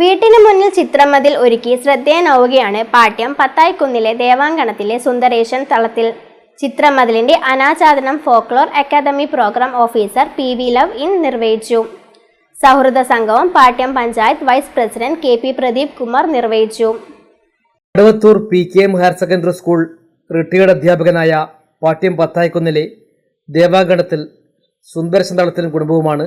വീട്ടിന് മുന്നിൽ ചിത്രമതിൽ ഒരുക്കി ശ്രദ്ധേയനാവുകയാണ് പാട്യം പത്തായിക്കുന്നിലെ ദേവാങ്കണത്തിലെ സുന്ദരേശൻ തളത്തിൽ. ചിത്രമതിലിന്റെ അനാചാദനം folklore academy programme officer P V Lovelin നിർവഹിച്ചു. സൗഹൃദ സംഘവും Pattiam panchayat vice president K P Pradeep Kumar നിർവഹിച്ചു. Kadavathur P K M higher secondary school retired അധ്യാപകനായ പാട്യം പത്തായിക്കുന്നിലെ ദേവാങ്കണത്തിൽ സുന്ദരശന്തളത്തിനും കുടുംബവുമാണ്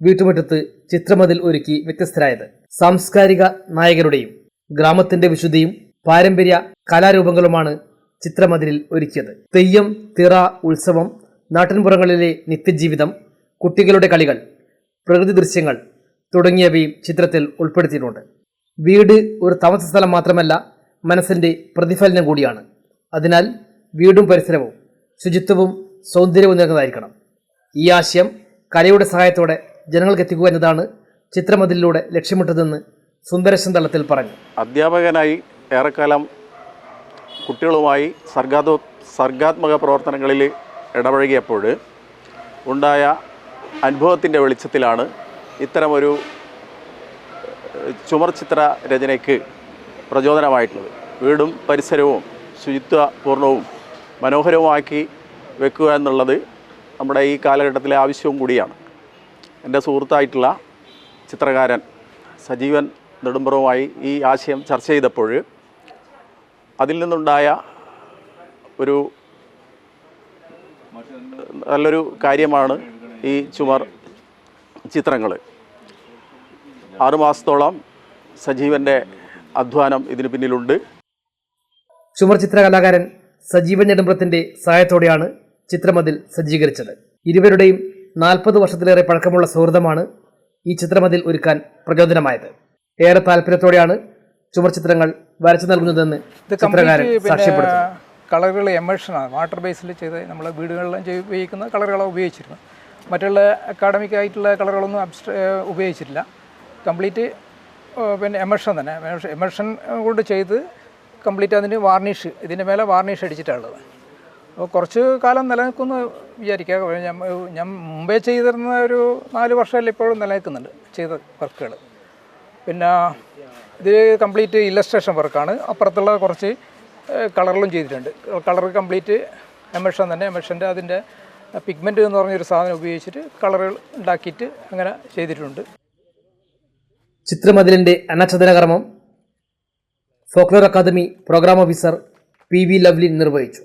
വീട്ടുമുറ്റത്ത് ചിത്രമതിൽ ഒരുക്കി വ്യത്യസ്തരായത്. സാംസ്കാരിക നായകരുടെയും ഗ്രാമത്തിന്റെ വിശുദ്ധിയും പാരമ്പര്യ കലാരൂപങ്ങളുമാണ് ചിത്രമതിലിൽ ഒരുക്കിയത്. തെയ്യം തിറ ഉത്സവം നാട്ടിൻപുറങ്ങളിലെ നിത്യജീവിതം കുട്ടികളുടെ കളികൾ പ്രകൃതി ദൃശ്യങ്ങൾ തുടങ്ങിയവയും ചിത്രത്തിൽ ഉൾപ്പെടുത്തിയിട്ടുണ്ട്. വീട് ഒരു താമസ സ്ഥലം മാത്രമല്ല മനസ്സിന്റെ പ്രതിഫലനം കൂടിയാണ്. അതിനാൽ വീടും പരിസരവും ശുചിത്വവും സൗന്ദര്യവും നിറഞ്ഞതായിരിക്കണം. ഈ ആശയം കലയുടെ സഹായത്തോടെ ജനങ്ങൾക്ക് എത്തിക്കുക എന്നതാണ് ചിത്രമതിലൂടെ ലക്ഷ്യമിട്ടതെന്ന് സുന്ദരശൻ തലത്തിൽ പറഞ്ഞു. അധ്യാപകനായി ഏറെക്കാലം കുട്ടികളുമായി സർഗാത്മ സർഗാത്മക പ്രവർത്തനങ്ങളിൽ ഇടപഴകിയപ്പോൾ ഉണ്ടായ അനുഭവത്തിന്റെ വെളിച്ചത്തിലാണ് ഇത്തരമൊരു ചുമർചിത്ര രചനയ്ക്ക് പ്രചോദനമായിട്ടുള്ളത്. വീടും പരിസരവും ശുചിത്വപൂർണവും മനോഹരവുമാക്കി വെക്കുക എന്നുള്ളത് നമ്മുടെ ഈ കാലഘട്ടത്തിലെ ആവശ്യവും കൂടിയാണ്. എന്റെ സുഹൃത്തായിട്ടുള്ള ചിത്രകാരൻ സജീവൻ നെടുമ്പുറവുമായി ഈ ആശയം ചർച്ച ചെയ്തപ്പോൾ അതിൽ നിന്നുണ്ടായ ഒരു നല്ലൊരു കാര്യമാണ് ഈ ചുമർ ചിത്രങ്ങൾ. ആറുമാസത്തോളം സജീവന്റെ അധ്വാനം ഇതിന് പിന്നിലുണ്ട്. ചുമർ ചിത്ര കലാകാരൻ സജീവൻ നെടുമ്പ്രത്തിന്റെ സഹായത്തോടെയാണ് ചിത്രമതിൽ സജ്ജീകരിച്ചത്. ഇരുവരുടെയും നാൽപ്പത് വർഷത്തിലേറെ പഴക്കമുള്ള സൗഹൃദമാണ് ഈ ചിത്രമതിൽ ഒരുക്കാൻ പ്രചോദനമായത്. ഏറെ താല്പര്യത്തോടെയാണ് ചുമർ ചിത്രങ്ങൾ വരച്ചു നൽകുന്നതെന്ന് ചിത്രകാരൻ സാക്ഷ്യപ്പെടുത്തുന്നു. കളറുകൾ എമേഷനാണ് വാട്ടർ ബേസിൽ ചെയ്ത് നമ്മൾ വീടുകളിലും ഉപയോഗിക്കുന്ന കളറുകളാണ് ഉപയോഗിച്ചിരുന്നു മറ്റുള്ള അക്കാഡമിക് ആയിട്ടുള്ള കളറുകളൊന്നും അബ്സ്ട്ര ഉപയോഗിച്ചിട്ടില്ല. കംപ്ലീറ്റ് പിന്നെ എമർഷൻ തന്നെ. എമർഷൻ കൊണ്ട് ചെയ്ത് കംപ്ലീറ്റ് അതിന് വാർണിഷ് ഇതിന്റെ മേലെ വാർണിഷ് അടിച്ചിട്ടാണ് അപ്പോൾ കുറച്ച് കാലം നിലനിൽക്കുന്നു വിചാരിക്കുക. ഞാൻ ഞാൻ മുമ്പേ ചെയ്തിരുന്ന ഒരു നാല് വർഷമല്ല ഇപ്പോഴും നിലനിൽക്കുന്നുണ്ട് ചെയ്ത വർക്കുകൾ. പിന്നെ ഇത് കംപ്ലീറ്റ് ഇല്ലസ്ട്രേഷൻ വർക്കാണ്. അപ്പുറത്തുള്ള കുറച്ച് കളറിലും ചെയ്തിട്ടുണ്ട്. കളർ കംപ്ലീറ്റ് എമഷൻ തന്നെ. എമഷന്റെ അതിന്റെ പിഗ്മെന്റ് എന്ന് പറഞ്ഞൊരു സാധനം ഉപയോഗിച്ചിട്ട് കളറുകൾ ഉണ്ടാക്കിയിട്ട് അങ്ങനെ ചെയ്തിട്ടുണ്ട്. ചിത്രമതിലിന്റെ അനാച്ഛാദന കർമ്മം folklore academy programme officer P V Lovelin നിർവഹിച്ചു.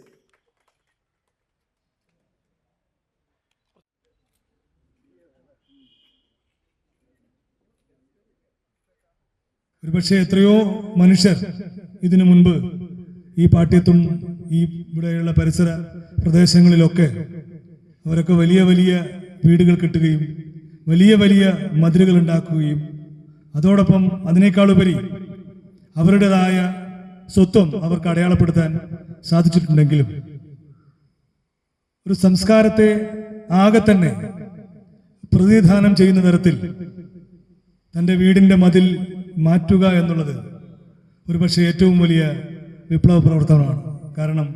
ഒരുപക്ഷെ എത്രയോ മനുഷ്യർ ഇതിനു മുൻപ് ഈ പാട്യത്തും ഈ ഇവിടെയുള്ള പരിസര പ്രദേശങ്ങളിലൊക്കെ അവരൊക്കെ വലിയ വലിയ വീടുകൾ കിട്ടുകയും വലിയ വലിയ മതിലുകൾ ഉണ്ടാക്കുകയും അതോടൊപ്പം അതിനേക്കാളുപരി അവരുടേതായ സ്വത്വം അവർക്ക് അടയാളപ്പെടുത്താൻ സാധിച്ചിട്ടുണ്ടെങ്കിലും ഒരു സംസ്കാരത്തെ ആകെ തന്നെ പ്രതിനിധാനം ചെയ്യുന്ന തരത്തിൽ തന്റെ വീടിന്റെ മതിൽ മാറ്റുക എന്നുള്ളത് ഒരുപക്ഷെ ഏറ്റവും വലിയ വിപ്ലവ പ്രവർത്തനമാണ്. കാരണം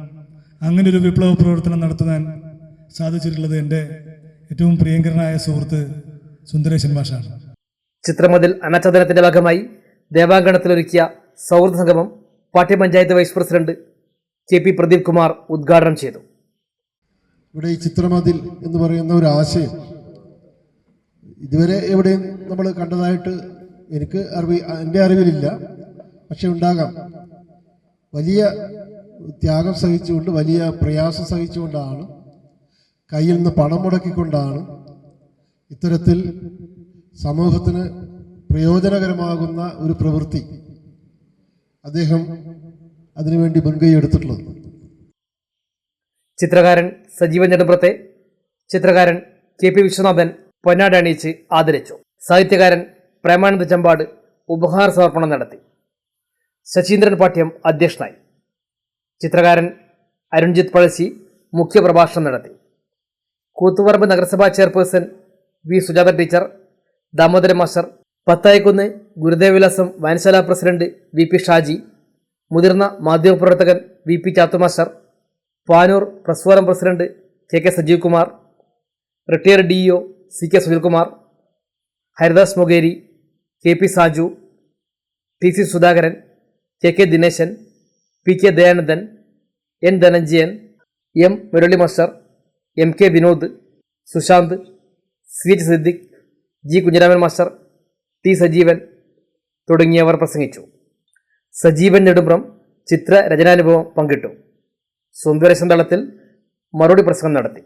അങ്ങനെ ഒരു വിപ്ലവ പ്രവർത്തനം നടത്തുവാൻ സാധിച്ചിട്ടുള്ളത് എന്റെ ഏറ്റവും പ്രിയങ്കരനായ സുഹൃത്ത് സുന്ദരേശൻ മാഷാണ്. ചിത്രമതിൽ അനാച്ഛാദനത്തിന്റെ ഭാഗമായി ദേവാങ്കണത്തിലൊരുക്കിയ സൗഹൃദ സംഗമം Pattiam panchayat vice president K P Pradeep Kumar ഉദ്ഘാടനം ചെയ്തു. ഇവിടെ ഈ ചിത്രമതിൽ എന്ന് പറയുന്ന ഒരു ആശയം ഇതുവരെ എവിടെയും നമ്മൾ കണ്ടതായിട്ട് എനിക്ക് അറിവ് എന്റെ അറിവിലില്ല. പക്ഷെ ഉണ്ടാകാം. വലിയ ത്യാഗം സഹിച്ചുകൊണ്ട് വലിയ പ്രയാസം സഹിച്ചുകൊണ്ടാണ് കയ്യിൽ നിന്ന് പണം മുടക്കിക്കൊണ്ടാണ് ഇത്തരത്തിൽ സമൂഹത്തിന് പ്രയോജനകരമാകുന്ന ഒരു പ്രവൃത്തി അദ്ദേഹം അതിനുവേണ്ടി മുൻകൈ എടുത്തിട്ടുള്ളത്. ചിത്രകാരൻ സജീവൻ നെടുമ്പ്രത്തെ ചിത്രകാരൻ കെ പി വിശ്വനാഥൻ പൊന്നാട അണിയിച്ച് ആദരിച്ചു. സാഹിത്യകാരൻ പ്രേമാനന്ദ ചമ്പാട് ഉപഹാര സമർപ്പണം നടത്തി. ശശീന്ദ്രൻ പാഠ്യം അധ്യക്ഷനായി. ചിത്രകാരൻ അരുൺജിത്ത് പഴശ്ശി മുഖ്യപ്രഭാഷണം നടത്തി. കൂത്തുപറമ്പ് നഗരസഭാ chairperson V. Sujatha teacher Damodara master Pathayakunnu Gurudevavilasam വായനശാല പ്രസിഡന്റ് വി. പി. ഷാജി മുതിർന്ന മാധ്യമപ്രവർത്തകൻ V. P. Chathu master Panoor press forum president K. K. Sajeev Kumar retired D. C. K. Sunilkumar Haridas Mogeri K P Saju T C Sudhakaran K K Dineshan P K Dayanandan N Dhananjayan M Murali master M K Vinod Sushanth C H Siddique G Kunhiraman master T Sajeevan തുടങ്ങിയവർ പ്രസംഗിച്ചു. സജീവൻ നെടുമ്പ്രം ചിത്ര രചനാനുഭവം പങ്കിട്ടു സുന്ദരേശൻ മറുപടി പ്രസംഗം നടത്തി.